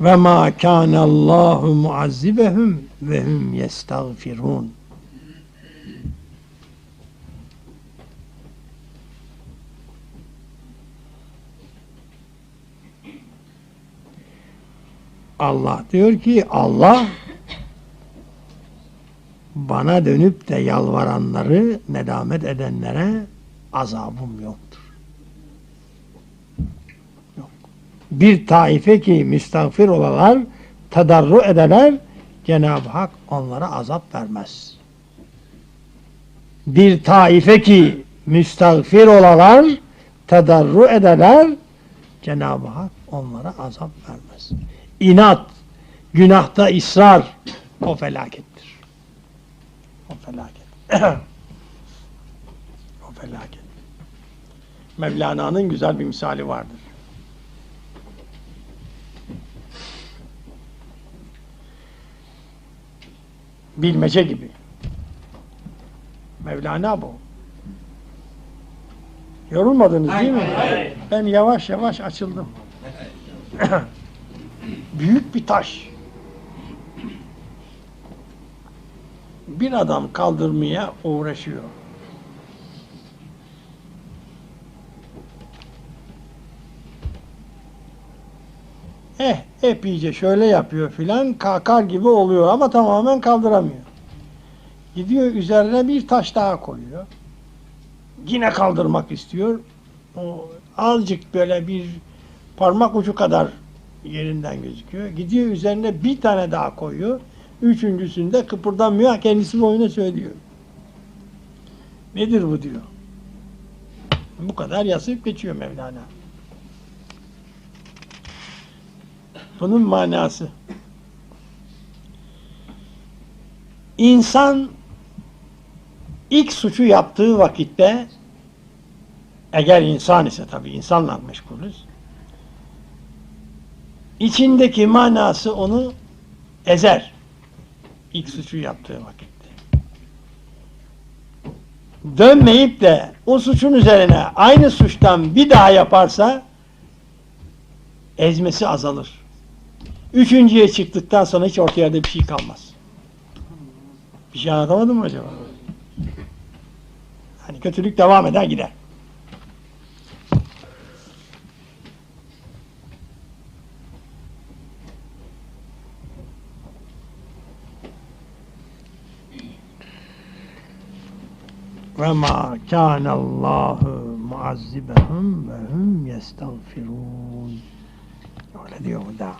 Ve ma kana Allahu muazzibehum ve hum yestağfirun. Allah diyor ki Allah bana dönüp de yalvaranları nedamet edenlere azabım yoktur. Bir taife ki müstağfir olalar, tedarru edeler, Cenab-ı Hak onlara azap vermez. Bir taife ki müstağfir olalar, tedarru edeler, Cenab-ı Hak onlara azap vermez. İnat, günahta ısrar, o felakettir. O felaket. o felaket. Mevlana'nın güzel bir misali vardır. Bilmece gibi. Mevlana bu. Yorulmadınız değil mi? Ben yavaş yavaş açıldım. Büyük bir taş. bir adam kaldırmaya uğraşıyor. Eh, epeyce şöyle yapıyor filan, kalkar gibi oluyor ama tamamen kaldıramıyor. Gidiyor üzerine bir taş daha koyuyor. Yine kaldırmak istiyor. O azıcık böyle bir parmak ucu kadar yerinden gözüküyor. Gidiyor üzerine bir tane daha koyuyor. Üçüncüsünde kıpırdanmıyor. Kendisi boyuna söylüyor. Nedir bu diyor. Bu kadar yazıp geçiyor Mevlana. Bunun manası. İnsan ilk suçu yaptığı vakitte eğer insan ise tabi insanla meşgulüz içindeki manası onu ezer ilk suçu yaptığı vakitte. Dönmeyip de o suçun üzerine aynı suçtan bir daha yaparsa ezmesi azalır. Üçüncüye çıktıktan sonra hiç ortaya da bir şey kalmaz. Bir şey anlatamadım mı acaba? Hani kötülük devam eder gider. ve ma kana Allahu muazzibahum ve hum yestağfirun. Öyle diyor burada.